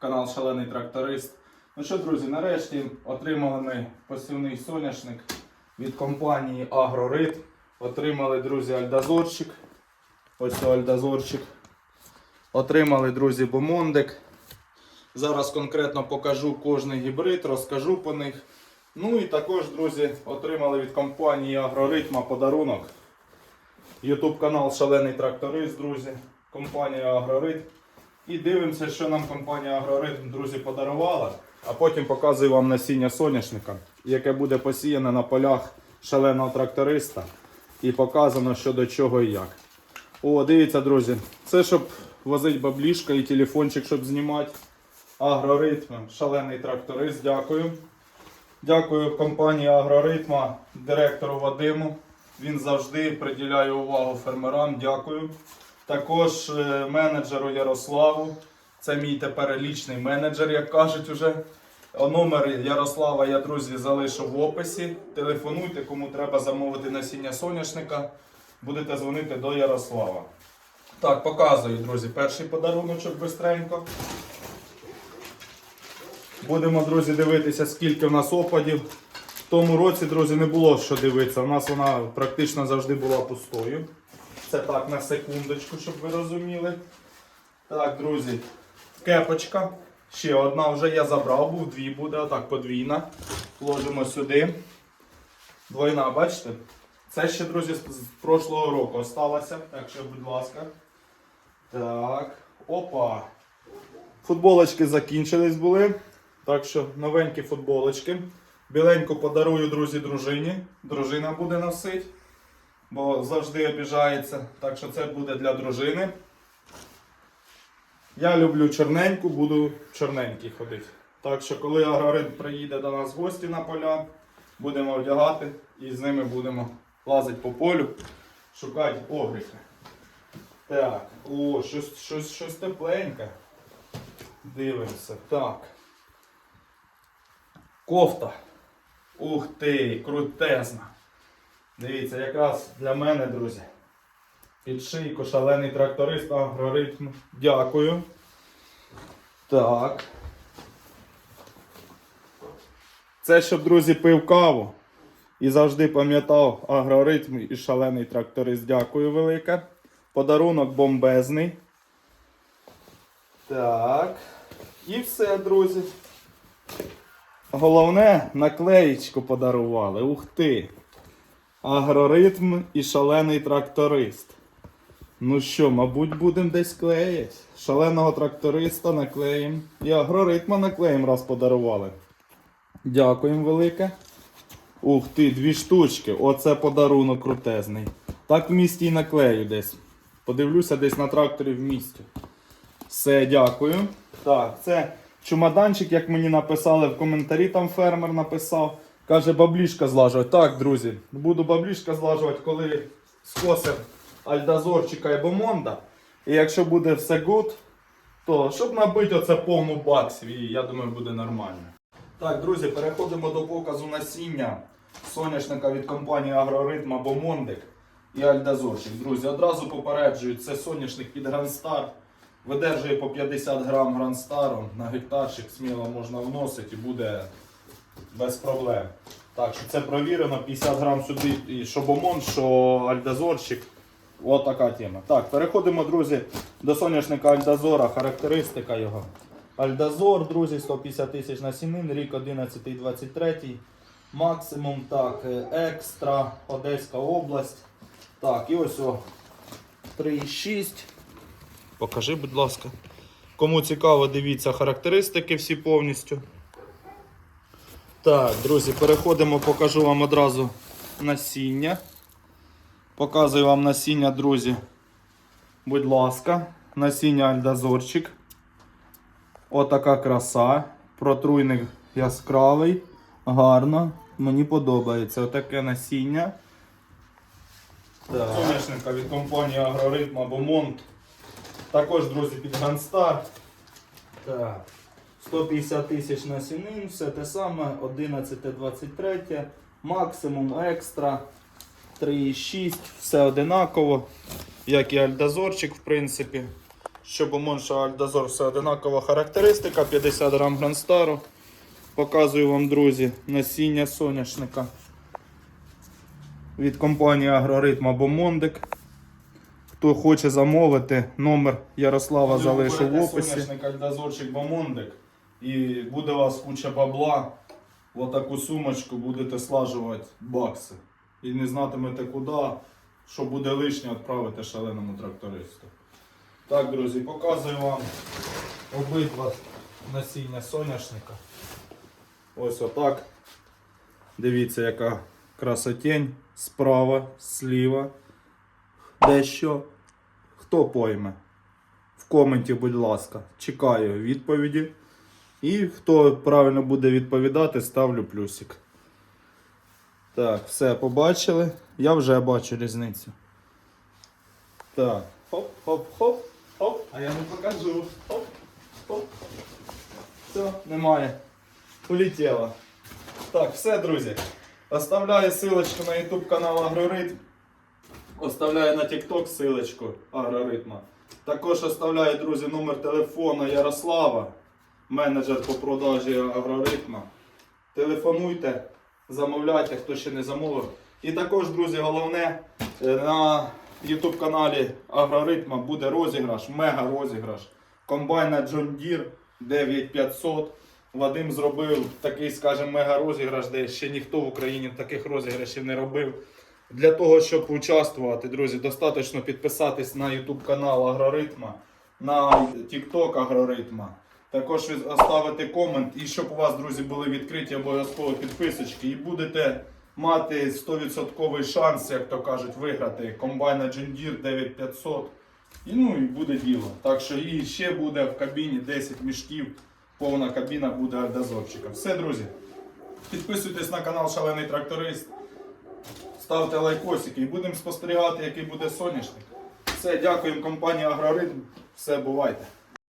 канал Шалений Тракторист. Ну що, друзі, нарешті отримали ми посівний соняшник від компанії Агрорит. Отримали, друзі, альдазорчик. Ось альдазорчик. Отримали, друзі, бомондик. Зараз конкретно покажу кожний гібрид, розкажу по них. Ну і також, друзі, отримали від компанії Агроритма подарунок. Ютуб канал Шалений Тракторист, друзі. Компанія Агрорит. І дивимося, що нам компанія Агроритм, друзі, подарувала. А потім показую вам насіння соняшника, яке буде посіяне на полях шаленого тракториста. І показано, що до чого і як. О, дивіться, друзі. Це щоб возити баблішка і телефончик, щоб знімати. Агроритм, шалений тракторист, дякую. Дякую компанії Агроритма, директору Вадиму. Він завжди приділяє увагу фермерам. Дякую. Також е, менеджеру Ярославу. Це мій тепер лічний менеджер, як кажуть уже. Номер Ярослава я, друзі, залишу в описі. Телефонуйте, кому треба замовити насіння соняшника. Будете дзвонити до Ярослава. Так, показую, друзі, перший подаруночок бистренько. Будемо, друзі, дивитися, скільки в нас опадів. В тому році, друзі, не було що дивитися. У нас вона практично завжди була пустою. Це так на секундочку, щоб ви розуміли. Так, друзі, кепочка. Ще одна вже я забрав, був дві буде, а так подвійна. Вложимо сюди. Двойна, бачите? Це ще, друзі, з прошлого року осталося. Так що, будь ласка. Так. Опа. Футболочки закінчились були. Так що новенькі футболочки. Біленьку подарую, друзі, дружині. Дружина буде носити, бо завжди обіжається. Так що це буде для дружини. Я люблю чорненьку, буду чорненький ходити. Так що, коли аграрит приїде до нас в гості на поля, будемо одягати і з ними будемо лазити по полю, шукати огріхи. Так, о, щось, щось, щось тепленьке. Дивимося. Так. Кофта. Ух ти, крутезна. Дивіться, якраз для мене, друзі. Під шийку шалений тракторист агроритм. Дякую. Так. Це щоб, друзі, пив каву. І завжди пам'ятав агроритм і шалений тракторист. Дякую велике. Подарунок бомбезний. Так. І все, друзі. Головне, наклеїчку подарували. Ух ти. Агроритм і шалений тракторист. Ну що, мабуть, будемо десь клеїти. Шаленого тракториста наклеїмо. І агроритма наклеїмо, раз подарували. Дякуємо велике. Ух ти, дві штучки. Оце подарунок крутезний. Так в місті і наклею десь. Подивлюся десь на тракторі в місті. Все, дякую. Так, це чумаданчик, як мені написали в коментарі, там фермер написав. Каже, баблішка злажувати. Так, друзі, буду баблішка злажувати, коли скосив альдазорчика і бомонда. І якщо буде все гуд, то щоб набити оце повну баксів, і я думаю, буде нормально. Так, друзі, переходимо до показу насіння соняшника від компанії Агроритм або Мондик і Альдазорчик. Друзі, одразу попереджую, це соняшник під Грандстар. Видержує по 50 грам Грандстару на гектарчик, сміло можна вносити і буде без проблем. Так, що це провірено, 50 грам сюди і що бомон, що альдазорчик. От така тема. Так, переходимо, друзі, до соняшника Альдазора, характеристика його. Альдазор, друзі, 150 тисяч насінин, рік 11-23. Максимум, так, е, екстра, Одеська область. Так, і ось о 3,6. Покажи, будь ласка. Кому цікаво, дивіться характеристики всі повністю. Так, друзі, переходимо, покажу вам одразу насіння. Показую вам насіння, друзі. Будь ласка, насіння альдазорчик. Отака краса. Протруйник яскравий. Гарно. Мені подобається. Отаке насіння. Так. Соняшника від компанії Агроритм або Монт. Також, друзі, під Грандстар. Так. 150 тисяч насінин, все те саме, 11-23, максимум екстра, 3,6, все одинаково, як і альдазорчик, в принципі. Щоб у Монша Альдазор все одинакова характеристика, 50 грам Гранстару. Показую вам, друзі, насіння соняшника від компанії Агроритм або Мондик. Хто хоче замовити, номер Ярослава залишу в описі. Соняшник Альдазорчик Бомондик. І буде у вас куча бабла. Отаку сумочку будете слажувати бакси. І не знатимете куди, що буде лишнє, відправити шаленому трактористу. Так, друзі, показую вам обидва насіння соняшника. Ось отак. Дивіться, яка красотень справа, зліва. Дещо. Хто пойме? В коменті, будь ласка, чекаю відповіді. І хто правильно буде відповідати, ставлю плюсик. Так, все побачили. Я вже бачу різницю. Так. Хоп, хоп. А я не покажу. Хоп, хоп. Все, немає. Полетіло. Так, все, друзі. Оставляю ссылочку на YouTube канал Агроритм. Оставляю на TikTok ссылочку Агроритма. Також оставляю, друзі, номер телефона Ярослава, менеджер по продажі Агроритма. Телефонуйте, замовляйте, хто ще не замовив. І також, друзі, головне, е, на YouTube каналі Агроритма буде розіграш, мега розіграш. Комбайна John Deere 9500. Вадим зробив такий, скажімо, мега розіграш, де ще ніхто в Україні таких розіграшів не робив. Для того, щоб участвувати, друзі, достатньо підписатись на YouTube канал Агроритма, на TikTok Агроритма. Також ви оставити комент, і щоб у вас, друзі, були відкриті обов'язково підписочки, і будете мати 100% шанс, як то кажуть, виграти комбайна John Deere 9500. І ну і буде діло. Так що і ще буде в кабіні 10 мішків, повна кабіна буде альдазорчика. Все, друзі. Підписуйтесь на канал Шалений Тракторист. Ставте лайкосики і будемо спостерігати, який буде соняшник. Все, дякуємо компанії Агроритм. Все, бувайте.